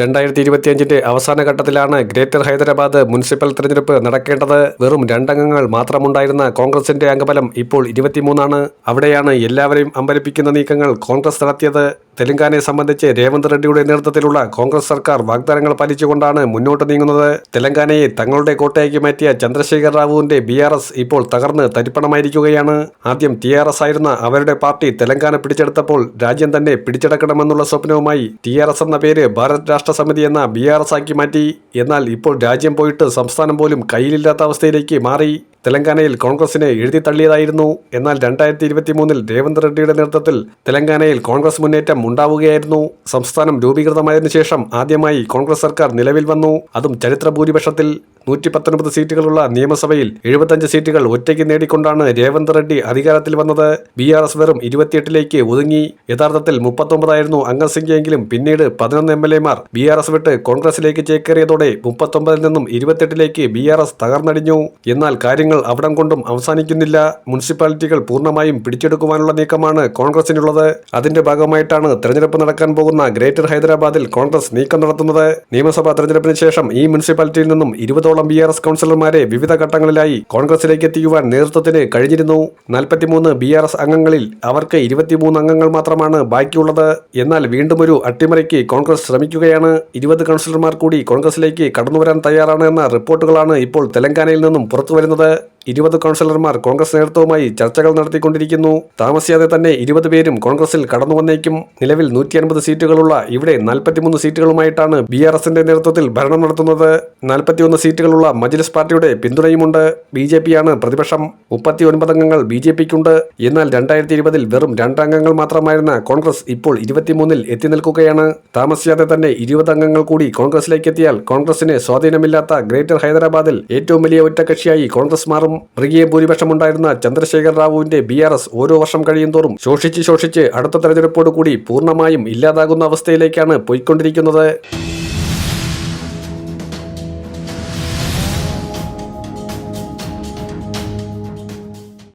രണ്ടായിരത്തി ഇരുപത്തിയഞ്ചിന്റെ അവസാന ഘട്ടത്തിലാണ് ഗ്രേറ്റർ ഹൈദരാബാദ് മുനിസിപ്പൽ തെരഞ്ഞെടുപ്പ് നടക്കേണ്ടത്. വെറും രണ്ടംഗങ്ങൾ മാത്രമുണ്ടായിരുന്ന കോൺഗ്രസിന്റെ അംഗബലം ഇപ്പോൾ ഇരുപത്തിമൂന്നാണ്. അവിടെയാണ് എല്ലാവരെയും അമ്പരിപ്പിക്കുന്ന നീക്കങ്ങൾ കോൺഗ്രസ് നടത്തിയത്. തെലങ്കാനയെ സംബന്ധിച്ച് രേവന്ത് റെഡ്ഡിയുടെ നേതൃത്വത്തിലുള്ള കോൺഗ്രസ് സർക്കാർ വാഗ്ദാനങ്ങൾ പാലിച്ചുകൊണ്ടാണ് മുന്നോട്ട് നീങ്ങുന്നത്. തെലങ്കാനയെ തങ്ങളുടെ കോട്ടയാക്കി മാറ്റിയ ചന്ദ്രശേഖർ റാവുവിന്റെ ബി ആർ എസ് ഇപ്പോൾ തകർന്ന് തരിപ്പണമായിരിക്കുകയാണ്. ആദ്യം ടി ആർ എസ് ആയിരുന്ന അവരുടെ പാർട്ടി തെലങ്കാന പിടിച്ചെടുത്തപ്പോൾ രാജ്യം തന്നെ പിടിച്ചെടുക്കണമെന്നുള്ള സ്വപ്നവുമായി ടി ആർ എസ് എന്ന പേര് ഭാരത് സമിതി എന്ന ബി ആർ എസ് ആക്കി മാറ്റി. എന്നാൽ ഇപ്പോൾ രാജ്യം പോയിട്ട് സംസ്ഥാനം പോലും കയ്യിലില്ലാത്ത അവസ്ഥയിലേക്ക് മാറി. തെലങ്കാനയിൽ കോൺഗ്രസിനെ എഴുതി തള്ളിയതായിരുന്നു. എന്നാൽ രണ്ടായിരത്തി ഇരുപത്തി മൂന്നിൽ രേവന്ത് റെഡ്ഡിയുടെ നേതൃത്വത്തിൽ തെലങ്കാനയിൽ കോൺഗ്രസ് മുന്നേറ്റം ഉണ്ടാവുകയായിരുന്നു. സംസ്ഥാനം രൂപീകൃതമായതിനു ശേഷം ആദ്യമായി കോൺഗ്രസ് സർക്കാർ നിലവിൽ വന്നു. അതും ചരിത്ര ഭൂരിപക്ഷത്തിൽ. നൂറ്റി പത്തൊൻപത് സീറ്റുകളുള്ള നിയമസഭയിൽ എഴുപത്തഞ്ച് സീറ്റുകൾ ഒറ്റയ്ക്ക് നേടിക്കൊണ്ടാണ് രേവന്ത് റെഡ്ഡി അധികാരത്തിൽ വന്നത്. ബി ആർ എസ് വെറും ഇരുപത്തിയെട്ടിലേക്ക് ഒതുങ്ങി. യഥാർത്ഥത്തിൽ മുപ്പത്തൊമ്പതായിരുന്നു അംഗസംഖ്യയെങ്കിലും പിന്നീട് പതിനൊന്ന് എം എൽ എമാർ ബി ആർ എസ് വിട്ട് കോൺഗ്രസിലേക്ക് ചേക്കേറിയതോടെ മുപ്പത്തൊമ്പതിൽ നിന്നും ഇരുപത്തെട്ടിലേക്ക് ബി ആർ എസ് തകർന്നടിഞ്ഞു. എന്നാൽ കാര്യങ്ങൾ അവിടം കൊണ്ടും അവസാനിക്കുന്നില്ല. മുനിസിപ്പാലിറ്റികൾ പൂർണമായും പിടിച്ചെടുക്കുവാനുള്ള നീക്കമാണ് കോൺഗ്രസിനുള്ളത്. അതിന്റെ ഭാഗമായിട്ടാണ് തെരഞ്ഞെടുപ്പ് നടക്കാൻ പോകുന്ന ഗ്രേറ്റർ ഹൈദരാബാദിൽ കോൺഗ്രസ് നീക്കം നടത്തുന്നത്. നിയമസഭാ തെരഞ്ഞെടുപ്പിന് ശേഷം ഈ മുനിസിപ്പാലിറ്റിയിൽ നിന്നും ഇരുപതോളം ബി ആർ എസ് കൗൺസിലർമാരെ വിവിധ ഘട്ടങ്ങളിലായി കോൺഗ്രസിലേക്ക് എത്തിക്കുവാൻ നേതൃത്വത്തിന് കഴിഞ്ഞിരുന്നു. നാൽപ്പത്തിമൂന്ന് ബി ആർ എസ് അംഗങ്ങളിൽ അവർക്ക് ഇരുപത്തിമൂന്ന് അംഗങ്ങൾ മാത്രമാണ് ബാക്കിയുള്ളത്. എന്നാൽ വീണ്ടും ഒരു അട്ടിമറിക്ക് കോൺഗ്രസ് ശ്രമിക്കുകയാണ്. ഇരുപത് കൗൺസിലർമാർ കൂടി കോൺഗ്രസിലേക്ക് കടന്നുവരാൻ തയ്യാറാണ് എന്ന റിപ്പോർട്ടുകളാണ് ഇപ്പോൾ തെലങ്കാനയിൽ നിന്നും പുറത്തുവരുന്നത്. ഇരുപത് കൗൺസിലർമാർ കോൺഗ്രസ് നേതൃത്വവുമായി ചർച്ചകൾ നടത്തിക്കൊണ്ടിരിക്കുന്നു. താമസിയാതെ തന്നെ ഇരുപത് പേരും കോൺഗ്രസിൽ കടന്നു വന്നേക്കും. നിലവിൽ നൂറ്റി അൻപത് സീറ്റുകളുള്ള ഇവിടെ നാൽപ്പത്തിമൂന്ന് സീറ്റുകളുമായിട്ടാണ് ബി ആർ എസിന്റെ നേതൃത്വത്തിൽ ഭരണം നടത്തുന്നത്. നാൽപ്പത്തിയൊന്ന് സീറ്റുകളുള്ള മജ്ലിസ് പാർട്ടിയുടെ പിന്തുണയുമുണ്ട്. ബി ജെ പിയാണ് പ്രതിപക്ഷം. മുപ്പത്തി ഒൻപത് അംഗങ്ങൾ ബി ജെ പിക്കുണ്ട്. എന്നാൽ രണ്ടായിരത്തി ഇരുപതിൽ വെറും രണ്ടംഗങ്ങൾ മാത്രമായിരുന്ന കോൺഗ്രസ് ഇപ്പോൾ ഇരുപത്തിമൂന്നിൽ എത്തി നിൽക്കുകയാണ്. താമസിയാതെ തന്നെ ഇരുപത് അംഗങ്ങൾ കൂടി കോൺഗ്രസിലേക്ക് എത്തിയാൽ കോൺഗ്രസിന് സ്വാധീനമില്ലാത്ത ഗ്രേറ്റർ ഹൈദരാബാദിൽ ഏറ്റവും വലിയ ഒറ്റകക്ഷിയായി കോൺഗ്രസ് മാറും. മൃഗീയ ഭൂരിപക്ഷമുണ്ടായിരുന്ന ചന്ദ്രശേഖർ റാവുവിന്റെ ബി ആർ എസ് ഓരോ വർഷം കഴിയുന്തോറും ശോഷിച്ച് ശോഷിച്ച് അടുത്ത തെരഞ്ഞെടുപ്പോടുകൂടി പൂർണമായും ഇല്ലാതാകുന്ന അവസ്ഥയിലേക്കാണ് പോയിക്കൊണ്ടിരിക്കുന്നത്.